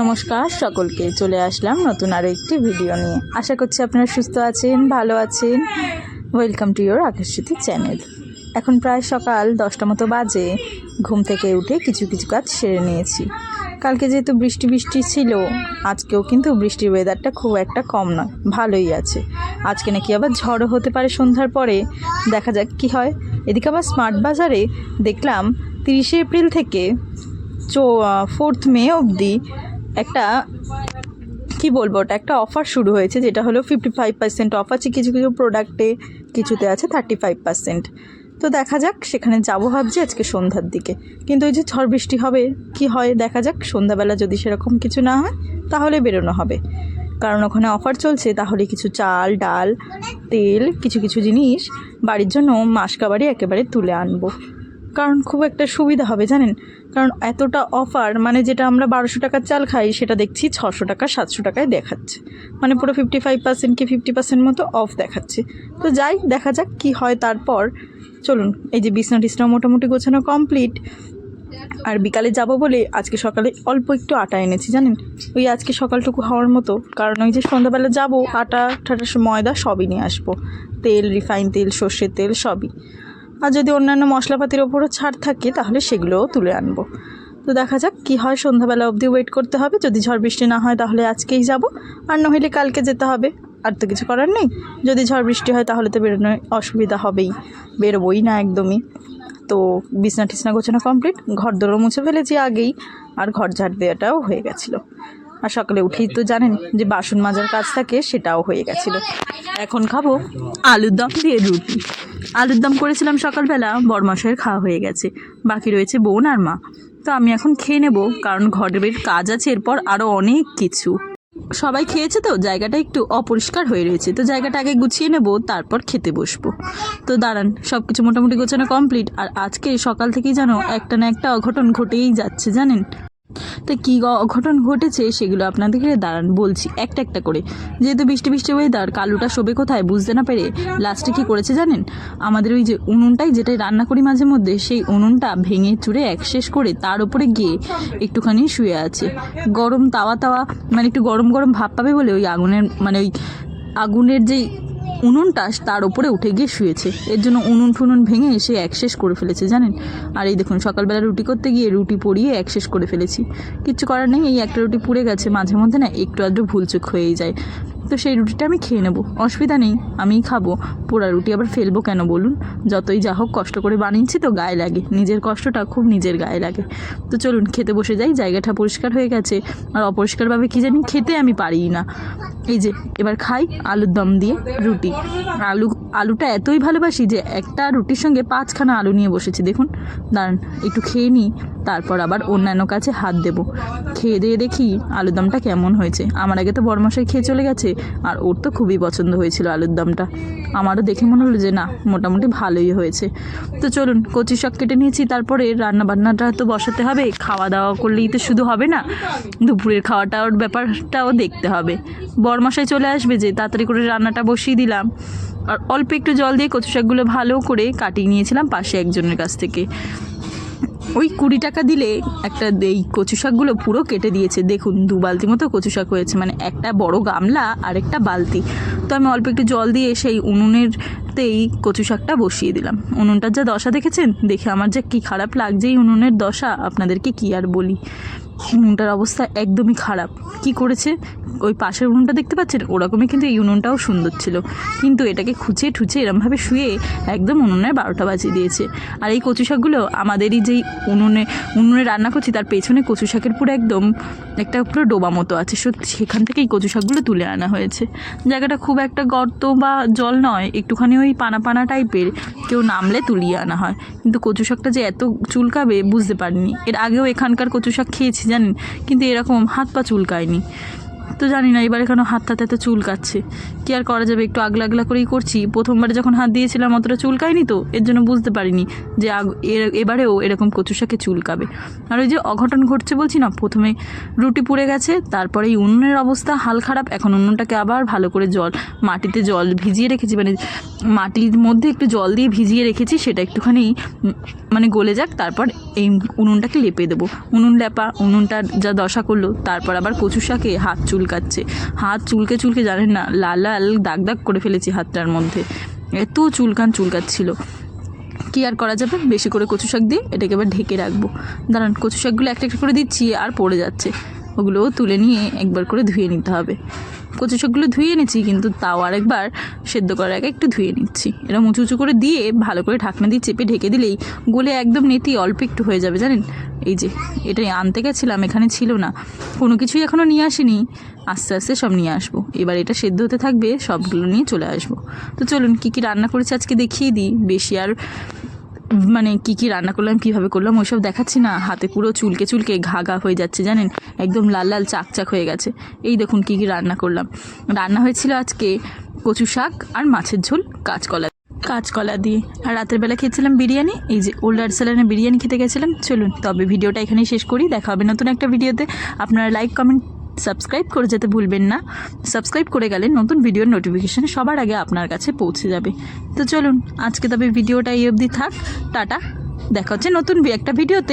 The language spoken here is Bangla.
নমস্কার, সকলকে চলে আসলাম নতুন আরও একটি ভিডিও নিয়ে। আশা করছি আপনারা সুস্থ আছেন, ভালো আছেন। Welcome to your Akashjyoti channel এখন প্রায় সকাল দশটা মতো বাজে। ঘুম থেকে উঠে কিছু কিছু কাজ সেরে নিয়েছি। কালকে যেহেতু বৃষ্টি বৃষ্টি ছিল, আজকেও কিন্তু বৃষ্টির ওয়েদারটা খুব একটা কম নয়, ভালোই আছে। আজকে নাকি আবার ঝড়ও হতে পারে সন্ধ্যার পরে। দেখা যাক কি হয়। এদিকে আবার স্মার্ট বাজারে দেখলাম তিরিশে এপ্রিল থেকে চো ফোর্থ মে অবধি একটা, কি বলব ওটা, একটা অফার শুরু হয়েছে যেটা হলো ফিফটি ফাইভ পার্সেন্ট অফ আছে। কিছু কিছু প্রোডাক্টে কিছুতে আছে থার্টি ফাইভ পার্সেন্ট তো দেখা যাক, সেখানে যাব ভাবছি আজকে সন্ধ্যার দিকে। কিন্তু ওই যে ঝড় বৃষ্টি হবে, কি হয় দেখা যাক। সন্ধ্যাবেলা যদি সেরকম কিছু না হয়, তাহলে বেরোনো হবে। কারণ ওখানে অফার চলছে, তাহলে কিছু চাল, ডাল, তেল, কিছু কিছু জিনিস বাড়ির জন্য মাসকাবারি একেবারে তুলে আনব। কারণ খুব একটা সুবিধা হবে, জানেন? কারণ এতটা অফার মানে যেটা আমরা বারোশো টাকার চাল খাই, সেটা দেখছি ছশো টাকা, সাতশো টাকায় দেখাচ্ছে। মানে পুরো ফিফটি ফাইভ পার্সেন্ট কি ফিফটি পার্সেন্ট মতো অফ দেখাচ্ছে। তো যাই, দেখা যাক কি হয় তারপর। চলুন, এই যে বিছনা টিছনা মোটামুটি গোছানো কমপ্লিট আর বিকালে যাব বলে আজকে সকালে অল্প একটু আটা এনেছি, জানেন? ওই আজকে সকালটুকু হওয়ার মতো। কারণ ওই যে সন্ধ্যাবেলা যাব, আটা ঠাটা ময়দা সবই নিয়ে আসব। তেল, রিফাইন তেল, সর্ষের তেল সবই। আর যদি অন্যান্য মশলাপাতির ওপরও ছাড় থাকে, তাহলে সেগুলোও তুলে আনব। তো দেখা যাক কী হয়। সন্ধ্যাবেলা অবধি ওয়েট করতে হবে। যদি ঝড় বৃষ্টি না হয়, তাহলে আজকেই যাব। আর নইলে কালকে যেতে হবে। আর তো কিছু করার নেই। যদি ঝড় বৃষ্টি হয়, তাহলে তো বেরোনোর অসুবিধা হবেই। বেরোবই না একদমই। তো বিছনা টিছনা গোছানো কমপ্লিট ঘর দোরও মুছে ফেলেছি আগেই। আর ঘর ঝাড় দেওয়াটাও হয়ে গেছিল। আর সকালে উঠেই তো জানেন যে বাসন মাজার কাজ থাকে, সেটাও হয়ে গেছিল। এখন খাব আলুর দম দিয়ে রুটি। আলুর দম করেছিলাম সকালবেলা, বরমাসের খাওয়া হয়ে গেছে। বাকি রয়েছে বোন আর মা। তো আমি এখন খেয়ে নেব, কারণ ঘরের কাজ আছে, এরপর আরও অনেক কিছু। সবাই খেয়েছে তো? জায়গাটা একটু অপরিষ্কার হয়ে রয়েছে। তো জায়গাটা আগে গুছিয়ে নেব, তারপর খেতে বসবো। তো দাঁড়ান সব কিছু মোটামুটি গোছানো কমপ্লিট। আর আজকে সকাল থেকেই যেন একটা না একটা অঘটন ঘটেই যাচ্ছে, জানেন? তো কী অঘটন ঘটেছে সেগুলো আপনাদেরকে দাঁড়ান, বলছি একটা একটা করে। যেহেতু বৃষ্টি বৃষ্টি ওয়েদার কালুটা শোবে কোথায় বুঝতে না পেরে লাস্টে কী করেছে জানেন? আমাদের ওই যে উনুনটাই যেটাই রান্না করি মাঝে মধ্যে, সেই উনুনটা ভেঙে চুড়ে এক শেষ করে তার উপরে গিয়ে একটুখানি শুয়ে আছে। গরম তাওয়া তাওয়া মানে একটু গরম গরম ভাব পাবে বলে ওই আগুনের মানে ওই আগুনের যেই উনুনটা তার উপরে উঠে গিয়ে শুয়েছে। এর জন্য উনুন ফুনুন ভেঙে এসে একশেষ করে ফেলেছে, জানেন? আর এই দেখুন, সকালবেলা রুটি করতে গিয়ে রুটি পরিয়ে একশেষ করে ফেলেছি। কিচ্ছু করার নেই, এই একটা রুটি পুড়ে গেছে, মাঝে মধ্যে না একটু আধটু ভুলচুক হয়েই যায়। তো সেই রুটিটা আমি খেয়ে নেব। অসুবিধা নেই, আমিই খাব। পোড়া রুটি আবার ফেলব কেন বলুন? যতই যা হোক, কষ্ট করে বানিয়েছি তো গায়ে লাগে। নিজের কষ্টটা খুব নিজের গায়ে লাগে। তো চলুন, খেতে বসে যাই। জায়গাটা পরিষ্কার হয়ে গেছে। আর অপরিষ্কারভাবে কী জানি খেতে আমি পারিই না। এই যে, এবার খাই আলুর দম দিয়ে রুটি। আলু, আলুটা এতই ভালোবাসি যে একটা রুটির সঙ্গে পাঁচখানা আলু নিয়ে বসেছি। দেখুন, দাঁড়ান, একটু খেয়ে নিই। তারপর আবার অন্যান্য কাছে হাত দেব। খেয়ে দিয়ে দেখি আলুর দমটা কেমন হয়েছে। আমার আগে তো বরমশাই খেয়ে চলে গেছে। আর ওর তো খুবই পছন্দ হয়েছিল আলুর দমটা। আমারও দেখে মনে হলো যে না, মোটামুটি ভালোই হয়েছে। তো চলুন কচি শাক কেটে নিয়েছি, তারপরে রান্না বান্নাটা তো বসাতে হবে খাওয়া দাওয়া করলেই তো শুধু হবে না, দুপুরের খাওয়াটার ব্যাপারটাও দেখতে হবে। বরমশাই চলে আসবে যে, তাড়াতাড়ি করে রান্নাটা বসিয়ে দিলাম। আর অল্প একটু জল দিয়ে কচু শাকগুলো ভালো করে কাটিয়ে নিয়েছিলাম পাশে একজনের কাছ থেকে। ওই কুড়ি টাকা দিলে একটা এই কচু শাকগুলো পুরো কেটে দিয়েছে। দেখুন, দু বালতি মতো কচু শাক হয়েছে। মানে একটা বড় গামলা আর একটা বালতি। তো আমি অল্প একটু জল দিয়ে সেই উনুনেরতেই কচু শাকটা বসিয়ে দিলাম। উনুনটার যা দশা দেখেছেন? দেখে আমার যে কী খারাপ লাগছে এই উনুনের দশা, আপনাদেরকে কী আর বলি? উনুনটার অবস্থা একদমই খারাপ। কি করেছে? ওই পাশের উনুনটা দেখতে পাচ্ছেন? ওরকমই কিন্তু এই উনুনটাও সুন্দর ছিল। কিন্তু এটাকে খুঁচে ঠুচে এরমভাবে শুয়ে একদম উনুনের বারোটা বাজিয়ে দিয়েছে। আর এই কচু শাকগুলো আমাদেরই যেই উনুনে উনুনে রান্না করছি, তার পেছনে কচু শাকের পুরো একদম একটা পুরো ডোবা মতো আছে। সেখান থেকে এই কচু শাকগুলো তুলে আনা হয়েছে। জায়গাটা খুব একটা গর্ত বা জল নয় একটুখানি ওই পানা পানা টাইপের কেউ নামলে তুলিয়ে আনা হয়। কিন্তু কচু শাকটা যে এত চুলকাবে বুঝতে পারিনি। এর আগেও এখানকার কচু শাক খেয়েছি, জানেন? কিন্তু এরকম হাত পা চুলকায়নি। তো জানি না, এবার এখানে হাত হাতে এত চুলকাচ্ছে কি আর করা যাবে, একটু আগলা আগলা করেই করছি। প্রথমবারে যখন হাত দিয়েছিলাম, অতটা চুলকায়নি তো, এর জন্য বুঝতে পারিনি যে এবারেও এরকম কচু শাকে চুলকাবে আর ওই যে অঘটন ঘটছে বলছি না, প্রথমে রুটি পুড়ে গেছে, তারপরে এই উনুনের অবস্থা হাল খারাপ, এখন উনুনটাকে আবার ভালো করে জল, মাটিতে জল ভিজিয়ে রেখেছি মানে মাটির মধ্যে একটু জল দিয়ে ভিজিয়ে রেখেছি, সেটা একটুখানি মানে গলে যাক, তারপর এই উনুনটাকে লেপে দেবো। উনুন লেপা, উনুনটা যা দশা করল, তারপর আবার কচু শাকে হাত চুলকাচ্ছে। হাত চুলকে চুলকে জানেন না, লাল লাল দাগ দাগ করে ফেলেছি হাতটার মধ্যে। এত চুলকান চুলকাচ্ছিল। কি আর করা যাবে? বেশি করে কচু শাক দিয়ে এটাকে এবার ঢেকে রাখব। দাঁড়ান, কচু শাকগুলো একটা একটা করে দিচ্ছি আর পড়ে যাচ্ছে। ওগুলোও তুলে নিয়ে একবার করে ধুয়ে নিতে হবে। কচু শাকগুলো ধুয়ে নিচ্ছি, কিন্তু তাও আরেকবার সেদ্ধ করার আগে একটু ধুয়ে নিচ্ছি। এরকম উঁচু উঁচু করে দিয়ে ভালো করে ঢাকনা দিয়ে চেপে ঢেকে দিলেই গলে একদম নেতি অল্প একটু হয়ে যাবে, জানেন? এই যে, এটাই আনতে গেছিলাম, এখানে ছিল না। কোনো কিছুই এখনও নিয়ে আসিনি। আস্তে আস্তে সব নিয়ে আসব। এবার এটা সেদ্ধ হতে থাকবে, সবগুলো নিয়ে চলে আসব। তো চলুন, কী কী রান্না করেছি আজকে দেখিয়ে দিই। বেশি আর মানে কি কি রান্না করলাম, কীভাবে করলাম, ওইসব দেখাচ্ছি না। হাতে পুরো চুলকে চুলকে ঘা ঘা হয়ে যাচ্ছে, জানেন? একদম লাল লাল চাক চাক হয়ে গেছে। এই দেখুন কি কি রান্না করলাম। রান্না হয়েছিল আজকে কচু শাক আর মাছের ঝোল কাঁচকলা। কাঁচকলা দিয়ে। আর রাতের বেলা খেয়েছিলাম বিরিয়ানি। এই যে ওল্ডার আর্সেলানে বিরিয়ানি খেতে গেছিলাম। চলুন, তবে ভিডিওটা এখানেই শেষ করি। দেখা হবে নতুন একটা ভিডিওতে। আপনারা লাইক কমেন্ট সাবস্ক্রাইব করে যেতে ভুলবেন না। সাবস্ক্রাইব করে গেলে নতুন ভিডিওর নোটিফিকেশান সবার আগে আপনার কাছে পৌঁছে যাবে। তো চলুন, আজকে তবে ভিডিওটা এই অবধি থাক। টাটা। দেখা হচ্ছে নতুন একটা ভিডিওতে।